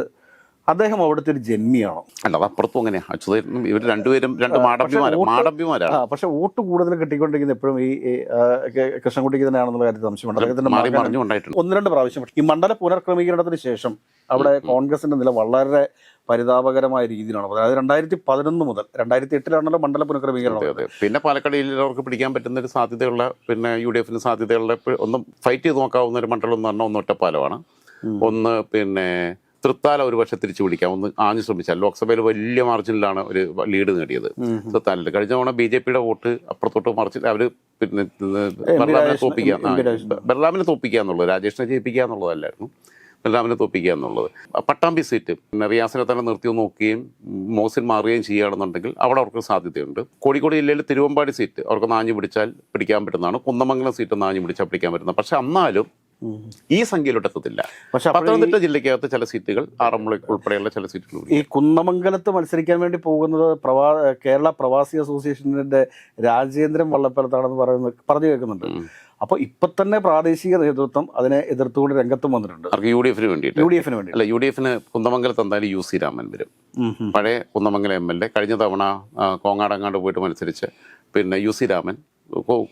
അദ്ദേഹം അവിടുത്തെ ഒരു ജന്മിയാണോ. അല്ല അത് അപ്പുറത്തും അങ്ങനെയാ അച്യുതനും ഇവർ രണ്ടുപേരും രണ്ട് മാടമ്പിമാരാണ് മാടമ്പിമാരാണ് പക്ഷെ വോട്ട് കൂടുതൽ കിട്ടിക്കൊണ്ടിരിക്കുന്ന എപ്പോഴും ഈ കൃഷ്ണൻകുട്ടിക്ക് തന്നെയാണെന്നുള്ള കാര്യത്തിൽ സംശയമുണ്ട്. അദ്ദേഹത്തിന്റെ ഒന്ന് രണ്ട് പ്രാവശ്യം. ഈ മണ്ഡല പുനർക്രമീകരണത്തിന് ശേഷം അവിടെ കോൺഗ്രസിന്റെ നില വളരെ പരിതാപകരമായ രീതിയിലാണ്. അതായത് രണ്ടായിരത്തി പതിനൊന്ന് മുതൽ രണ്ടായിരത്തി എട്ടിലാണല്ലോ മണ്ഡല അതെ പിന്നെ പാലക്കാട് ജില്ലയിൽ അവർക്ക് പിടിക്കാൻ പറ്റുന്ന ഒരു സാധ്യതയുള്ള പിന്നെ യു ഡി എഫിന് സാധ്യതയുള്ള ഒന്നും ഒന്ന് ഫൈറ്റ് ചെയ്ത് നോക്കാവുന്ന ഒരു മണ്ഡലം എന്ന് പറഞ്ഞാൽ ഒന്ന് ഒറ്റപ്പാലമാണ് ഒന്ന് പിന്നെ തൃത്താല ഒരു പക്ഷെ തിരിച്ചു പിടിക്കാം. ഒന്ന് ആഞ്ഞു ശ്രമിച്ചാൽ ലോക്സഭയിൽ വലിയ മാർജിനിലാണ് ഒരു ലീഡ് നേടിയത്. തൃത്താലിൽ കഴിഞ്ഞ തവണ ബി ജെ പിയുടെ വോട്ട് അപ്പുറത്തോട്ട് മറിച്ച് അവർ പിന്നെ ബർലാമിനെ തോപ്പിക്കുക. ബർലാമിനെ തോപ്പിക്കുക എന്നുള്ളത്. രാജേഷിനെ ജയിപ്പിക്കുക എന്നുള്ളതല്ലായിരുന്നു. ബർലാമിനെ തോപ്പിക്കുക എന്നുള്ളത്. പട്ടാമ്പി സീറ്റ് പിന്നെ റിയാസിനെ തന്നെ നിർത്തി നോക്കുകയും മോസിൻ മാറുകയും ചെയ്യുകയാണെന്നുണ്ടെങ്കിൽ അവിടെ അവർക്ക് സാധ്യതയുണ്ട്. കോഴിക്കോട് ജില്ലയിൽ തിരുവമ്പാടി സീറ്റ് അവർക്ക് നാഞ്ഞു പിടിച്ചാൽ പിടിക്കാൻ പറ്റുന്നതാണ്. കുന്നമംഗലം സീറ്റ് നാഞ്ഞു പിടിച്ചാൽ പിടിക്കാൻ പറ്റുന്നത് പക്ഷെ എന്നാലും ഈ സംഖ്യയിൽ എത്തത്തില്ല. പക്ഷെ പത്തനംതിട്ട ജില്ലയ്ക്കകത്ത് ചില സീറ്റുകൾ ആറന്മുള ഉൾപ്പെടെയുള്ള ചില സീറ്റുകൾ ഈ കുന്നമംഗലത്ത് മത്സരിക്കാൻ വേണ്ടി പോകുന്നത് പ്രവാ കേരള പ്രവാസി അസോസിയേഷന്റെ രാജേന്ദ്രൻ വള്ളപ്പലത്താണെന്ന് പറയുന്നത് പറഞ്ഞു കേൾക്കുന്നുണ്ട്. അപ്പോൾ ഇപ്പൊ തന്നെ പ്രാദേശിക നേതൃത്വം അതിനെ എതിർത്തുകൊണ്ട് രംഗത്തും വന്നിട്ടുണ്ട്. യു ഡി എഫിന് വേണ്ടി യു ഡി എഫിന് വേണ്ടി അല്ല യു ഡി എഫിന് കുന്നമംഗലത്ത് എന്തായാലും യു സി രാമൻ വരും. പഴയ കുന്നമംഗലം എം എൽ എ കഴിഞ്ഞ തവണ കോങ്ങാടങ്ങാട് കോങ്ങാടങ്ങാണ്ട് പോയിട്ട് മത്സരിച്ച് പിന്നെ യു സി രാമൻ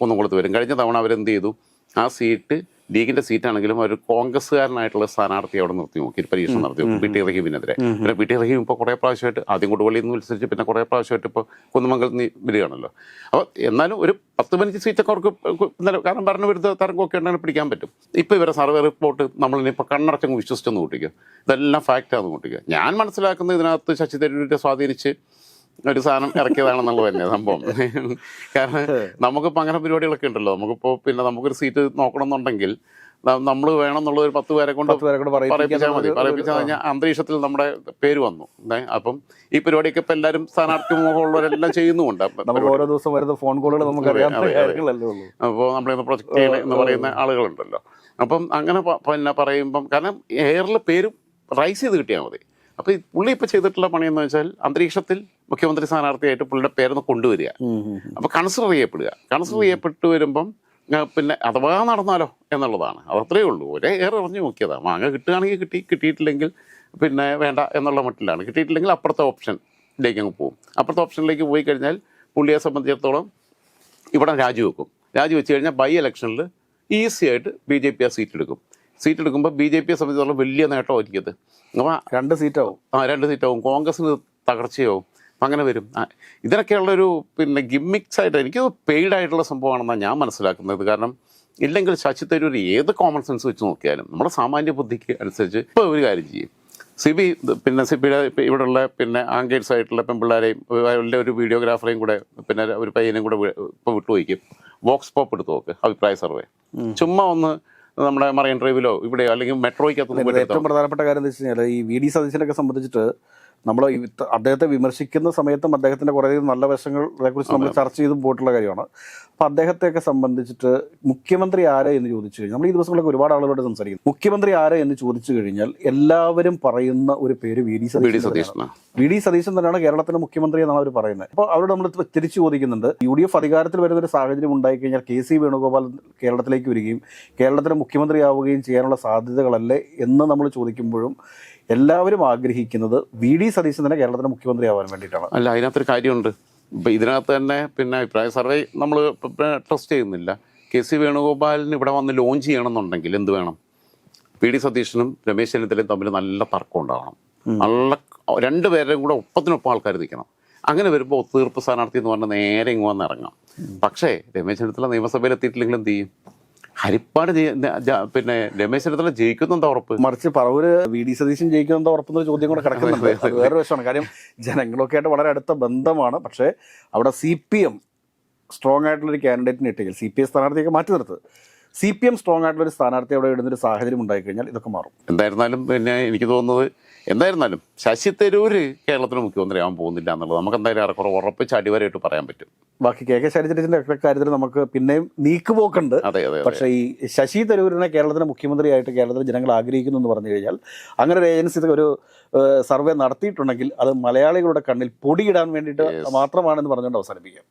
കുന്നംകുളത്ത് വരും. കഴിഞ്ഞ തവണ അവരെന്ത് ചെയ്തു? ആ സീറ്റ് ലീഗിന്റെ സീറ്റാണെങ്കിലും അവർ കോൺഗ്രസ്സുകാരനായിട്ടുള്ള സ്ഥാനാർത്ഥി അവിടെ നിർത്തി നോക്കി പരീക്ഷണം നടത്തി നോക്കി പി ടി റഹീമിനെതിരെ. പിന്നെ പി ടി റഹീം ഇപ്പോൾ കുറേ പ്രാവശ്യമായിട്ട് ആദ്യം കൊടുവള്ളിയിൽ നിന്ന് മത്സരിച്ച് പിന്നെ കുറേ പ്രാവശ്യമായിട്ട് ഇപ്പോൾ കുന്നമംഗലത്ത് നിന്ന് വരികയാണല്ലോ. അപ്പോൾ എന്നാലും ഒരു പത്ത് പതിനഞ്ച് സീറ്റൊക്കെ അവർക്ക് കാരണം ഭരണ കാരണം ഭരണവിരുദ്ധ തരംഗമൊക്കെ ഉണ്ടെങ്കിൽ പിടിക്കാൻ പറ്റും. ഇപ്പോൾ ഇവരെ സർവേ റിപ്പോർട്ട് നമ്മളിനിപ്പോൾ കണ്ണടച്ചങ്ങ് വിശ്വസിച്ചൊന്ന് കൂട്ടിക്കുക ഇതെല്ലാം ഫാക്റ്റാന്ന് കൂട്ടിക്കുക ഞാൻ മനസ്സിലാക്കുന്നത് ഇതിനകത്ത് ശശി തരൂരിനെ സ്വാധീനിച്ച് ഒരു സാധനം ഇറക്കിയതാണെന്നുള്ളത് തന്നെ സംഭവം. കാരണം നമുക്കിപ്പോൾ അങ്ങനെ പരിപാടികളൊക്കെ ഉണ്ടല്ലോ. നമുക്കിപ്പോൾ പിന്നെ നമുക്കൊരു സീറ്റ് നോക്കണം എന്നുണ്ടെങ്കിൽ നമ്മൾ വേണം എന്നുള്ള ഒരു പത്ത് പേരെ കൊണ്ട് പറയിപ്പിച്ചാൽ മതി. പറയിപ്പിച്ചാൽ കഴിഞ്ഞാൽ അന്തരീക്ഷത്തിൽ നമ്മുടെ പേര് വന്നു. അപ്പം ഈ പരിപാടിയൊക്കെ ഇപ്പം എല്ലാവരും സ്ഥാനാർത്ഥി മുഖമുള്ളവരെല്ലാം ചെയ്യുന്നുമുണ്ട്. ഓരോ ദിവസം വരുന്ന ഫോൺ കോളുകൾ നമുക്ക് അപ്പോൾ നമ്മുടെ പ്രൊജക്ട് എന്ന് പറയുന്ന ആളുകളുണ്ടല്ലോ. അപ്പം അങ്ങനെ പിന്നെ പറയുമ്പം കാരണം എയറിൽ പേര് റൈസ് ചെയ്ത് കിട്ടിയാൽ മതി. അപ്പോൾ പുള്ളി ഇപ്പോൾ ചെയ്തിട്ടുള്ള പണി എന്ന് വെച്ചാൽ അന്തരീക്ഷത്തിൽ മുഖ്യമന്ത്രി സ്ഥാനാർത്ഥിയായിട്ട് പുള്ളിയുടെ പേരൊന്ന് കൊണ്ടുവരിക. അപ്പൊ കൺസിഡർ ചെയ്യപ്പെടുക. കൺസിഡർ ചെയ്യപ്പെട്ട് വരുമ്പം പിന്നെ അഥവാ നടന്നാലോ എന്നുള്ളതാണ്. അതത്രേ ഉള്ളൂ. ഒരേ ഏറെ എറിഞ്ഞു നോക്കിയതാണ് മാങ്ങ കിട്ടുകയാണെങ്കിൽ കിട്ടി കിട്ടിയിട്ടില്ലെങ്കിൽ പിന്നെ വേണ്ട എന്നുള്ള മട്ടിലാണ്. കിട്ടിയിട്ടില്ലെങ്കിൽ അപ്പുറത്തെ ഓപ്ഷനിലേക്ക് അങ്ങ് പോകും. അപ്പുറത്തെ ഓപ്ഷനിലേക്ക് പോയി കഴിഞ്ഞാൽ പുള്ളിയെ സംബന്ധിച്ചിടത്തോളം ഇവിടെ രാജിവെക്കും രാജിവെച്ച് കഴിഞ്ഞാൽ ബൈ ഇലക്ഷനിൽ ഈസി ആയിട്ട് ബി ജെ പി ആ സീറ്റ് എടുക്കും. സീറ്റ് എടുക്കുമ്പോൾ ബി ജെ പിയെ സംബന്ധിച്ചിടത്തോളം വലിയ നേട്ടമായിരിക്കും ഇത്. അപ്പോൾ രണ്ട് സീറ്റാവും ആ രണ്ട് സീറ്റാവും കോൺഗ്രസിന് തകർച്ചയാവും. അങ്ങനെ വരും. ഇതിനൊക്കെയുള്ളൊരു പിന്നെ ഗിമ്മിക്സ് ആയിട്ട് എനിക്ക് പെയ്ഡ് ആയിട്ടുള്ള സംഭവമാണെന്നാണ് ഞാൻ മനസ്സിലാക്കുന്നത്. കാരണം ഇല്ലെങ്കിൽ ശശി തരൂർ ഏത് കോമൺ സെൻസ് വെച്ച് നോക്കിയാലും നമ്മുടെ സാമാന്യ ബുദ്ധിക്ക് അനുസരിച്ച് ഇപ്പോൾ ഒരു കാര്യം ചെയ്യും. സി ബി പിന്നെ സി ബിയുടെ ഇവിടെയുള്ള പിന്നെ ആങ്കേഴ്സ് ആയിട്ടുള്ള പെൺപിള്ളേരെയും അവരുടെ ഒരു വീഡിയോഗ്രാഫറെയും കൂടെ പിന്നെ ഒരു പയ്യനെയും കൂടെ ഇപ്പോൾ വിട്ടുപോയിക്കും വോക്സ് പോപ്പ് എടുത്ത് നോക്ക് അഭിപ്രായ സർവേ. ചുമ്മാ ഒന്ന് നമ്മുടെ മറൈൻ ഡ്രൈവിലോ ഇവിടെയോ അല്ലെങ്കിൽ മെട്രോയ്ക്കകത്ത് ഏറ്റവും പ്രധാനപ്പെട്ട കാര്യം എന്താ വെച്ച് കഴിഞ്ഞാൽ ഈ വി ഡി സതീശനൊക്കെ സംബന്ധിച്ചിട്ട് നമ്മൾ അദ്ദേഹത്തെ വിമർശിക്കുന്ന സമയത്തും അദ്ദേഹത്തിന്റെ കുറേ നല്ല വശങ്ങളെ കുറിച്ച് നമ്മൾ ചർച്ച ചെയ്ത് പോയിട്ടുള്ള കാര്യമാണ്. അപ്പോൾ അദ്ദേഹത്തെയൊക്കെ സംബന്ധിച്ചിട്ട് മുഖ്യമന്ത്രി ആരെ എന്ന് ചോദിച്ചു കഴിഞ്ഞാൽ നമ്മൾ ഈ ദിവസങ്ങളൊക്കെ ഒരുപാട് ആളുകളോട് സംസാരിക്കും മുഖ്യമന്ത്രി ആരെ എന്ന് ചോദിച്ചു കഴിഞ്ഞാൽ എല്ലാവരും പറയുന്ന ഒരു പേര് V D Satheesh Satheesan V D Satheesan തന്നെയാണ് കേരളത്തിന്റെ മുഖ്യമന്ത്രി എന്നാണ് അവർ പറയുന്നത്. അപ്പോൾ അവരോട് നമ്മൾ തിരിച്ചു ചോദിക്കുന്നുണ്ട്. യു ഡി എഫ് അധികാരത്തിൽ വരുന്ന ഒരു സാഹചര്യം ഉണ്ടായിക്കഴിഞ്ഞാൽ കെ സി വേണുഗോപാൽ കേരളത്തിലേക്ക് വരികയും കേരളത്തിലെ മുഖ്യമന്ത്രിയാവുകയും ചെയ്യാനുള്ള സാധ്യതകളല്ലേ എന്ന് നമ്മൾ ചോദിക്കുമ്പോഴും എല്ലാവരും ആഗ്രഹിക്കുന്നത് വി ഡി സതീശൻ തന്നെ കേരളത്തിന്റെ മുഖ്യമന്ത്രിയാവാൻ വേണ്ടിയിട്ടാണ്. അല്ല അതിനകത്തൊരു കാര്യമുണ്ട്. ഇപ്പം ഇതിനകത്ത് തന്നെ പിന്നെ അഭിപ്രായ സർവേ നമ്മൾ ട്രസ്റ്റ് ചെയ്യുന്നില്ല. കെ സി വേണുഗോപാലിന് ഇവിടെ വന്ന് ലോഞ്ച് ചെയ്യണമെന്നുണ്ടെങ്കിൽ എന്ത് വേണം? പി ഡി സതീശനും രമേശ് ചെന്നിത്തലയും തമ്മിൽ നല്ല തർക്കം ഉണ്ടാവണം. നല്ല രണ്ടുപേരുടെയും കൂടെ ഒപ്പത്തിനൊപ്പം ആൾക്കാർ നിൽക്കണം. അങ്ങനെ വരുമ്പോൾ ഒത്തുതീർപ്പ് സ്ഥാനാർത്ഥി എന്ന് പറഞ്ഞാൽ നേരെ ഇങ്ങ് വന്ന് ഇറങ്ങാം പക്ഷേ രമേശ് ചെന്നിത്തല നിയമസഭയിൽ എത്തിയിട്ടില്ലെങ്കിൽ എന്ത് ചെയ്യും? ഹരിപ്പാട് പിന്നെ രമേശ് ചെന്നിത്തല ജയിക്കുന്നുണ്ടോ ഉറപ്പ്? മറിച്ച് പറവൂര് വി ഡി സതീശൻ ജയിക്കുന്നുണ്ടോ ഉറപ്പെന്നൊരു ചോദ്യം കൂടെ കിടക്കുന്നുണ്ട്. വേറെ വശമാണ് കാര്യം ജനങ്ങളൊക്കെ ആയിട്ട് വളരെ അടുത്ത ബന്ധമാണ്. പക്ഷേ അവിടെ സി പി എം സ്ട്രോങ് ആയിട്ടുള്ള ഒരു കാൻഡിഡേറ്റിനെ ഇട്ടെങ്കിൽ സി പി എം സ്ഥാനാർത്ഥിയൊക്കെ മാറ്റി നിർത്ത്. സി പി എം സ്ട്രോങ് ആയിട്ടുള്ള ഒരു സ്ഥാനാർത്ഥി അവിടെ ഇടുന്നൊരു സാഹചര്യം ഉണ്ടായി കഴിഞ്ഞാൽ ഇതൊക്കെ മാറും. എന്തായിരുന്നാലും പിന്നെ എനിക്ക് തോന്നുന്നത് എന്തായിരുന്നാലും ശശി തരൂര് കേരളത്തിന് മുഖ്യമന്ത്രിയാവാൻ പോകുന്നില്ല എന്നുള്ളത് നമുക്ക് എന്തായാലും ഏറെക്കുറെ ഉറപ്പിച്ച് അടിവരായിട്ട് പറയാൻ പറ്റും. ബാക്കി കെ കെ ശൈലജന്റെ കാര്യത്തിൽ നമുക്ക് പിന്നെയും നീക്കുപോക്കുണ്ട്. അതെ അതെ പക്ഷെ ഈ ശശി തരൂരിനെ കേരളത്തിന്റെ മുഖ്യമന്ത്രിയായിട്ട് കേരളത്തിലെ ജനങ്ങൾ ആഗ്രഹിക്കുന്നു എന്ന് പറഞ്ഞു കഴിഞ്ഞാൽ അങ്ങനെ ഒരു ഏജൻസി ഒരു സർവേ നടത്തിയിട്ടുണ്ടെങ്കിൽ അത് മലയാളികളുടെ കണ്ണിൽ പൊടിയിടാൻ വേണ്ടിയിട്ട് മാത്രമാണെന്ന് പറഞ്ഞുകൊണ്ട് അവസാനിപ്പിക്കാം.